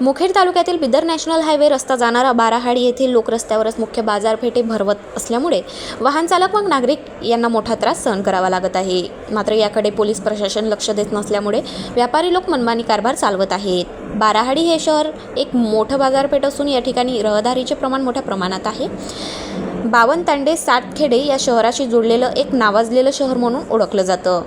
मुखेड तालुक्यातील Bidar national highway रस्ता जाणारा बाराहाडी येथील लोक रस्त्यावरच मुख्य बाजारपेठे भरवत असल्यामुळे वाहन चालक व नागरिक यांना मोठा त्रास सहन करावा लागत आहे. मात्र याकडे पोलीस प्रशासन लक्ष देत नसल्यामुळे व्यापारी लोक मनमानी कारभार चालवत आहेत. बाराहाडी हे शहर एक मोठं बाजारपेठ असून या ठिकाणी रहदारीचे प्रमाण मोठ्या प्रमाणात आहे. बावन तांडे या शहराशी जोडलेलं एक नावाजलेलं शहर म्हणून ओळखलं जातं.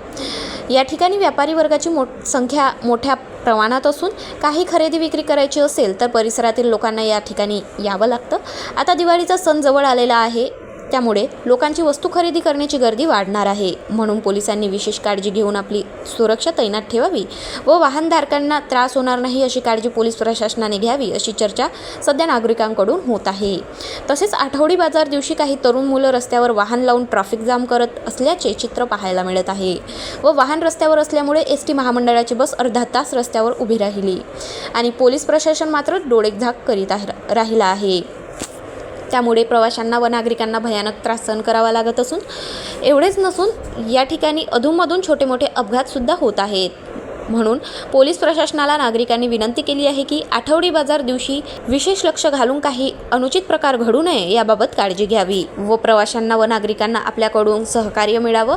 या ठिकाणी व्यापारी वर्गाची मोठ संख्या मोठ्या प्रमाणात असून काही खरेदी विक्री करायची असेल तर परिसरातील लोकांना या ठिकाणी यावं लागतं. आता दिवाळीचा सण जवळ आलेला आहे. त्यामुळे लोकांची वस्तू खरेदी करण्याची गर्दी वाढणार आहे. म्हणून पोलिसांनी विशेष काळजी घेऊन आपली सुरक्षा तैनात ठेवावी व वाहनधारकांना त्रास होणार नाही अशी काळजी पोलीस प्रशासनाने घ्यावी अशी चर्चा सध्या नागरिकांकडून होत आहे. तसेच आठवडी बाजार दिवशी काही तरुण मुलं रस्त्यावर वाहन लावून ट्रॅफिक जाम करत असल्याचे चित्र पाहायला मिळत आहे व वाहन रस्त्यावर असल्यामुळे एस टी महामंडळाची बस अर्धा तास रस्त्यावर उभी राहिली आणि पोलीस प्रशासन मात्र डोळेझाक करीत आहे राहिला आहे. त्यामुळे प्रवाशांना व नागरिकांना भयानक त्रास सहन करावा लागत असून एवढेच नसून या ठिकाणी अधूनमधून छोटे मोठे अपघातसुद्धा होत आहेत. म्हणून पोलीस प्रशासनाला नागरिकांनी विनंती केली आहे की आठवडी बाजार दिवशी विशेष लक्ष घालून काही अनुचित प्रकार घडू नये याबाबत काळजी घ्यावी व प्रवाशांना व नागरिकांना आपल्याकडून सहकार्य मिळावं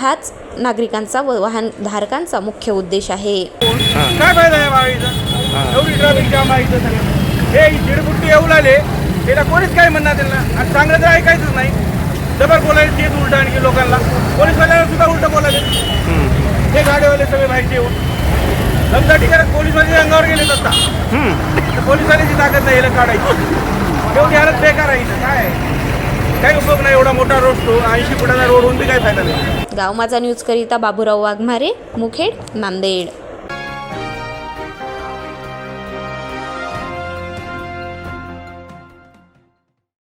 हाच नागरिकांचा व वाहनधारकांचा मुख्य उद्देश आहे. काय फायदा आहे एवढी ट्रॅफिक जाम आहे हे येऊ लागले. त्याला कोणीच काय म्हणणार त्यांना? आणि चांगलं तर ऐकायचंच नाही. जबर बोलायला तेच उलट आणखी लोकांना. पोलीसवाल्याला सुद्धा उलट बोलायले हे गाडीवाले सगळे माहिती येऊन. समजा करत पोलीसवाले अंगावर गेले असता तर पोलिसवाल्याची ताकद नाही याला काढायची. एवढी हालत बेकार आहे. काय काही उपयोग नाही एवढा मोठा रोड तो. ऐंशी फुटाचा रोड होऊन बी काही फायदा नाही. गाव माझा न्यूज करिता बाबूराव वाघमारे मुखेड नांदेड.